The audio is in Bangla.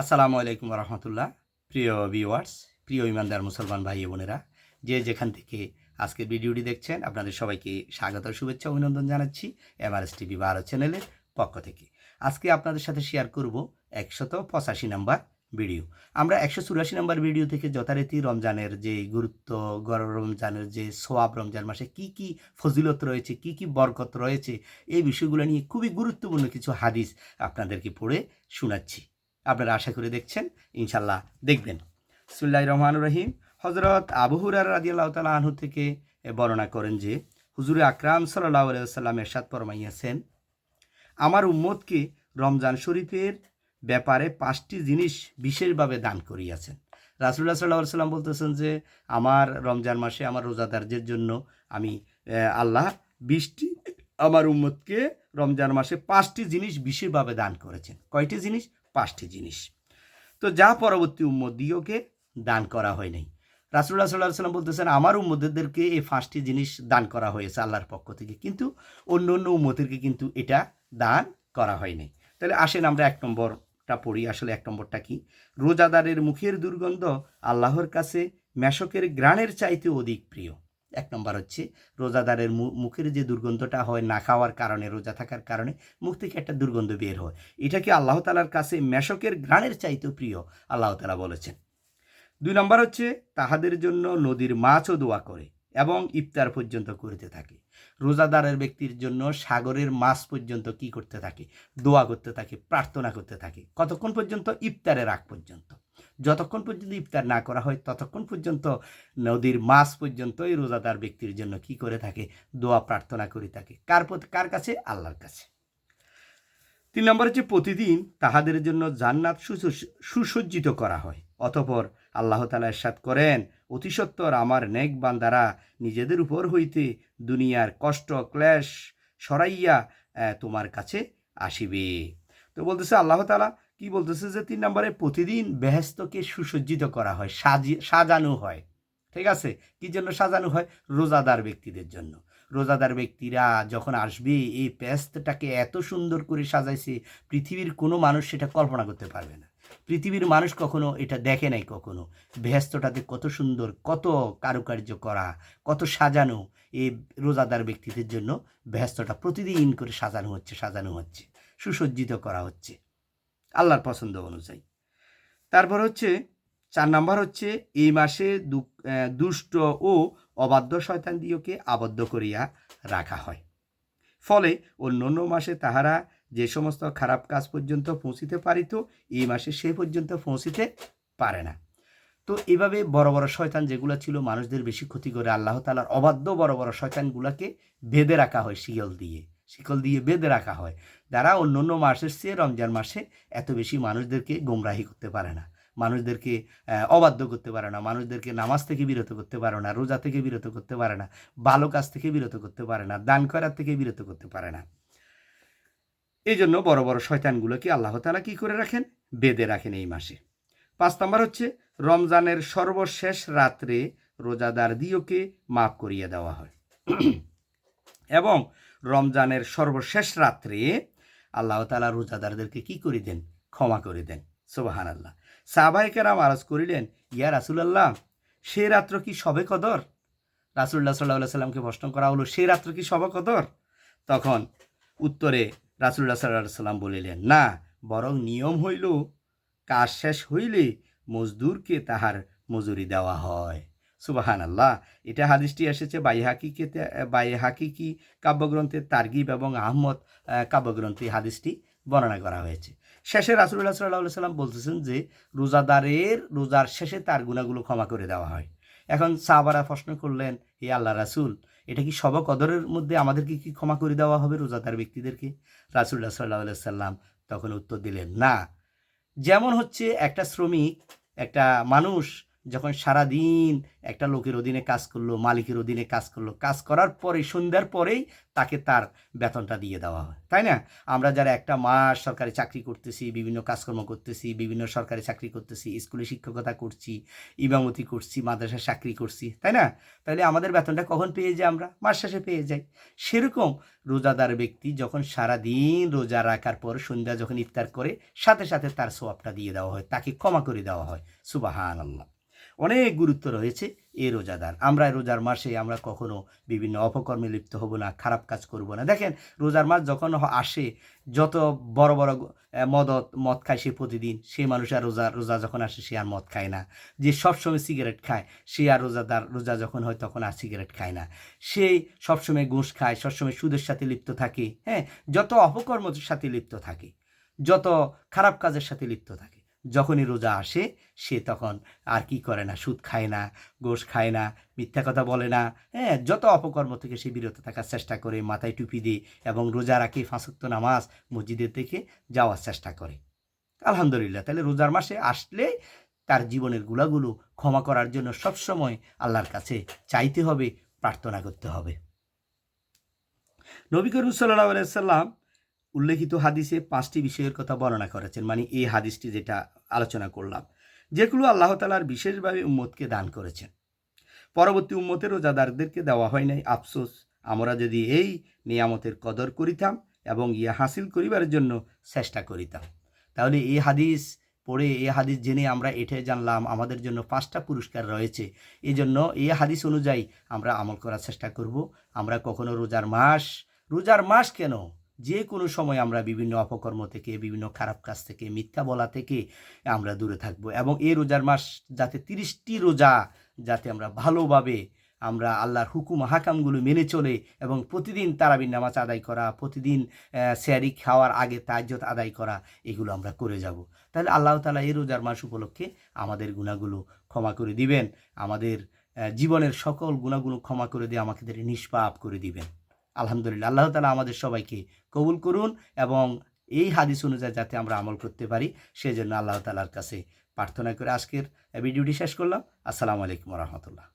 আসসালামু আলাইকুম রহমতুল্লাহ প্রিয় ভিউয়ার্স প্রিয় ইমানদার মুসলমান ভাই বোনেরা, যে যেখান থেকে আজকের ভিডিওটি দেখছেন, আপনাদের সবাইকে স্বাগত শুভেচ্ছা অভিনন্দন জানাচ্ছি এমআরএস টিভি ভারত চ্যানেলের পক্ষ থেকে। আজকে আপনাদের সাথে শেয়ার করব একশত পঁচাশি নাম্বার ভিডিও আমরা একশো চুরাশি নাম্বার ভিডিও থেকে যথারীতি রমজানের যে গুরুত্ব গর রমজানের যে সোয়াব রমজান মাসে কি কি ফজিলত রয়েছে, কি কি বরকত রয়েছে, এই বিষয়গুলো নিয়ে খুবই গুরুত্বপূর্ণ কিছু হাদিস আপনাদেরকে পড়ে শোনাচ্ছি। আপনারা আশা করে দেখছেন, ইনশাল্লাহ দেখবেন। সুল্লাহ রহমান রহিম। হজরত আবু হুরার রাদিয়াল্লাহ তালা আনহু থেকে বর্ণনা করেন যে, হুজুর আকরাম সাল্লাহ সাল্লাম এরশাদ ফরমাইয়াছেন, আমার উম্মতকে রমজান শরীফের ব্যাপারে পাঁচটি জিনিস বিশেষভাবে দান করিয়াছেন। রাসুল্লাহ সাল্লাহ সাল্লাম বলতেছেন যে, আমার রমজান মাসে আমার রোজাদারদের জন্য আমি আল্লাহ বিশটি, আমার উম্মতকে রমজান মাসে পাঁচটি জিনিস বিশেষভাবে দান করেছেন। কয়টি জিনিস? পাঁচটি জিনিস। তো যা পরবর্তী উম্মত দিওকে দান করা হয় নাই। রাসুল্লাহ সাল্লাহ সাল্লাম বলতেছেন, আমার উম্মদেরকে এই পাঁচটি জিনিস দান করা হয়েছে আল্লাহর পক্ষ থেকে। কিন্তু অন্য অন্য উম্মতেরকে কিন্তু এটা দান করা হয়নি তাহলে আসেন আমরা এক নম্বরটা পড়ি। আসলে এক নম্বরটা কি? রোজাদারের মুখের দুর্গন্ধ আল্লাহর কাছে মেশকের গ্রাণের চাইতে অধিক প্রিয়। এক নম্বর হচ্ছে রোজাদারের মুখের যে দুর্গন্ধটা হয় না খাওয়ার কারণে, রোজা থাকার কারণে মুখ থেকে একটা দুর্গন্ধ বের হয়। এটাকে আল্লাহ তালার কাছে মেশকের গ্রাণের চাইতেও প্রিয়? আল্লাহ তালা বলেছেন। দুই নম্বর হচ্ছে তাহাদের জন্য নদীর মাছও দোয়া করে এবং ইফতার পর্যন্ত করতে থাকে। রোজাদারের ব্যক্তির জন্য সাগরের মাছ পর্যন্ত কি করতে থাকে? দোয়া করতে থাকে, প্রার্থনা করতে থাকে। কতক্ষণ পর্যন্ত? ইফতারের আগ পর্যন্ত। যতক্ষণ পর্যন্ত ইফতার না করা হয়, ততক্ষণ পর্যন্ত নদীর মাছ পর্যন্ত এই রোজাদার ব্যক্তির জন্য কি করে থাকে? দোয়া প্রার্থনা করে থাকে। কার কার কাছে? আল্লাহর কাছে। তিন নম্বর হচ্ছে প্রতিদিন তাহাদের জন্য জান্নাত সুস- সুসজ্জিত করা হয়। অতপর আল্লাহ তালা এরশাদ করেন অতিসত্বর আমার নেক বান্দারা নিজেদের উপর হইতে দুনিয়ার কষ্ট, ক্লেশ সরাইয়া তোমার কাছে আসিবে। তো বলতেছে আল্লাহ তালা কি বলতেছে যে তিন নম্বরে প্রতিদিন বেহেস্তকে সুসজ্জিত করা হয়, সাজি, সাজানো হয়। ঠিক আছে? কি জন্য সাজানো হয়? রোজাদার ব্যক্তিদের জন্য। রোজাদার ব্যক্তিরা যখন আসবে, এই পেস্তটাকে এত সুন্দর করে সাজাইছে, পৃথিবীর কোনো মানুষ সেটা কল্পনা করতে পারবে না। পৃথিবীর মানুষ কখনো এটা দেখে নাই কখনো। বেহেস্তটাতে কত সুন্দর, কত কারুকার্য করা, কত সাজানো এই রোজাদার ব্যক্তিদের জন্য বেহেস্তটা প্রতিদিন করে সাজানো হচ্ছে সাজানো হচ্ছে, সুসজ্জিত করা হচ্ছে। আল্লাহর পছন্দ অনুযায়ী। তারপর হচ্ছে, চার নাম্বার হচ্ছে, এই মাসে দুষ্ট ও অবাধ্য শয়তান দিওকে আবদ্ধ করিয়া রাখা হয়। ফলে অন্য অন্য মাসে তাহারা যে সমস্ত খারাপ কাজ পর্যন্ত পৌঁছিতে পারিত, এই মাসে সে পর্যন্ত পৌঁছিতে পারে না। তো এভাবে বড় বড় শয়তান যেগুলো ছিল, মানুষদের বেশি ক্ষতি করে আল্লাহ তালার অবাধ্য বড় বড় শয়তানগুলোকে বেঁধে রাখা হয় শিকল দিয়ে। শিকল দিয়ে বেঁধে রাখা হয়। যারা অন্য অন্য মাসের চেয়ে রমজান মাসে এত বেশি মানুষদেরকে গোমরাহি করতে পারে না। মানুষদেরকে অবাধ্য করতে পারে না। মানুষদেরকে নামাজ থেকে বিরত করতে পারে না, রোজা থেকে বিরত করতে পারে না, ভালো কাজ থেকে বিরত করতে পারে না, দান করার থেকে বিরত করতে পারে না। এই জন্য বড় বড় শয়তানগুলোকে আল্লাহ তালা কি করে রাখেন? বেঁধে রাখেন এই মাসে। পাঁচ নম্বর হচ্ছে, রমজানের সর্বশেষ রাত্রে রোজাদার দিওকে মাফ করিয়ে দেওয়া হয়। এবং রমজানের সর্বশেষ রাত্রে আল্লাহ তালা রোজাদারদেরকে কি করে দেন? ক্ষমা করে দেন। সোবাহান আল্লাহ সাহবাহিকেরাম আরজ করিলেন, ইয়া রাসুলাল্লাহ, সে রাত্র কি সবে কদর? রাসুল্লাহ সাল্লাহ সাল্লামকে প্রশ্ন করা হলো, সে রাত্র কি সবে কদর? তখন উত্তরে রাসুল্লাহ সাল্লাহ সাল্লাম বলিলেন, না, বরং নিয়ম হইল, কাজ শেষ হইলে মজদুরকে তাহার মজুরি দেওয়া হয়। সুবাহান আল্লাহ এটা হাদিসটি এসেছে বাই হাকিকে বাই হাকিকি কাব্যগ্রন্থে তার্গিব এবং আহমদ আহ, কাব্যগ্রন্থে হাদিসটি বর্ণনা করা হয়েছে। শেষে রাসুল্লাহ সাল্লাহ সাল্লাম বলতেছেন যে রোজাদারের রোজার শেষে তার গুণাগুলো ক্ষমা করে দেওয়া হয়। এখন সাহাবারা প্রশ্ন করলেন হে আল্লাহ রাসুল এটা কি সব কদরের মধ্যে আমাদেরকে কি ক্ষমা করে দেওয়া হবে রোজাদার ব্যক্তিদেরকে? রাসুল্লাহ সাল্লাহ সাল্লাম তখন উত্তর দিলেন না। যেমন হচ্ছে একটা শ্রমিক একটা মানুষ যখন সারা দিন একটা লোকের অধীনে কাজ করল, মালিকের অধীনে কাজ করল, কাজ করার পরে, সন্ধ্যার পরেই তাকে তার বেতনটা দিয়ে দেওয়া হয়। তাই না? আমরা যারা একটা মাস সরকারি চাকরি করতেছি, বিভিন্ন কাজকর্ম করতেছি, বিভিন্ন সরকারি চাকরি করতেছি, স্কুলে শিক্ষকতা করছি, ইমামতি করছি, মাদ্রাসায় চাকরি করছি, তাই না? তাহলে আমাদের বেতনটা কখন পেয়ে যাই আমরা? মাস শেষে পেয়ে যাই। সেরকম রোজাদার ব্যক্তি যখন সারা দিন রোজা রাখার পর সন্ধ্যা যখন ইফতার করে, সাথে সাথে তার সোয়াবটা দিয়ে দেওয়া হয়, তাকে ক্ষমা করে দেওয়া হয়। সুবাহান আল্লাহ অনেক গুরুত্ব রয়েছে এই রোজাদার। আমরা রোজার মাসে আমরা কখনো বিভিন্ন অপকর্মে লিপ্ত হব না, খারাপ কাজ করব না। দেখেন, রোজার মাস যখন আসে, যত বড় বড় মদত, মদ খায় সে প্রতিদিন সে মানুষ আর রোজা রোজা যখন আসে, সে আর মদ খায় না। যে সবসময় সিগারেট খায়, সে আর রোজাদার, রোজা যখন হয় তখন আর সিগারেট খায় না। সে সবসময় ঘুষ খায়, সবসময় সুদের সাথে লিপ্ত থাকে হ্যাঁ? যত অপকর্মের সাথে লিপ্ত থাকে, যত খারাপ কাজের সাথে লিপ্ত থাকে যখনই রোজা আসে, সে তখন আর কি করে না, সুদ খায় না, গোশ খায় না, মিথ্যা কথা বলে না। হ্যাঁ যত অপকর্ম থেকে সে বিরত থাকার চেষ্টা করে, মাথায় টুপি দিয়ে এবং রোজা রাখে, ফাঁসক্ত নামাজ মসজিদের থেকে যাওয়ার চেষ্টা করে। আলহামদুলিল্লাহ, তাহলে রোজার মাসে আসলে তার জীবনের গুলাগুলো ক্ষমা করার জন্য সবসময় আল্লাহর কাছে চাইতে হবে, প্রার্থনা করতে হবে। নবী করিম সাল্লাহ সাল্লাম উল্লেখিত হাদিসে পাঁচটি বিষয়ের কথা বর্ণনা করেছেন মানে এই হাদিসটি যেটা আলোচনা করলাম, যেগুলো আল্লাহ তালার বিশেষভাবে উম্মতকে দান করেছেন। পরবর্তী উম্মতের রোজাদারদেরকে দেওয়া হয় নাই, আফসোস, আমরা যদি এই নিয়ামতের কদর করিতাম এবং ইয়া হাসিল করিবার জন্য চেষ্টা করিতাম। তাহলে এই হাদিস পড়ে, এই হাদিস জেনে আমরা এটাই জানলাম, আমাদের জন্য পাঁচটা পুরস্কার রয়েছে। এই জন্য এই হাদিস অনুযায়ী আমরা আমল করার চেষ্টা করব। আমরা কখনো রোজার মাস রোজার মাস কেন যে কোনো সময় আমরা বিভিন্ন অপকর্ম থেকে, বিভিন্ন খারাপ কাজ থেকে, মিথ্যা বলা থেকে আমরা দূরে থাকব এবং এই রোজার মাস যাতে তিরিশটি রোজা যাতে আমরা ভালোভাবে আমরা আল্লাহর হুকুম, হাকামগুলো মেনে চলে এবং প্রতিদিন তারাবির নামাজ আদায় করা, প্রতিদিন স্যারি খাওয়ার আগে তাজ্জত আদায় করা, এগুলো আমরা করে যাব। তাহলে আল্লাহ তালা এই রোজার মাস উপলক্ষে আমাদের গুণাগুলো ক্ষমা করে দিবেন, আমাদের জীবনের সকল গুণাগুলো ক্ষমা করে দিয়ে আমাকে নিষ্পাপ করে দিবেন। আলহামদুলিল্লাহ। আল্লাহ তালা আমাদের সবাইকে কবুল করুন এবং এই হাদিস অনুযায়ী যাতে আমরা আমল করতে পারি, সেজন্য আল্লাহ তালার কাছে প্রার্থনা করে আজকের ভিডিওটি শেষ করলাম। আসসালামু আলাইকুম রহমতুল্লাহ।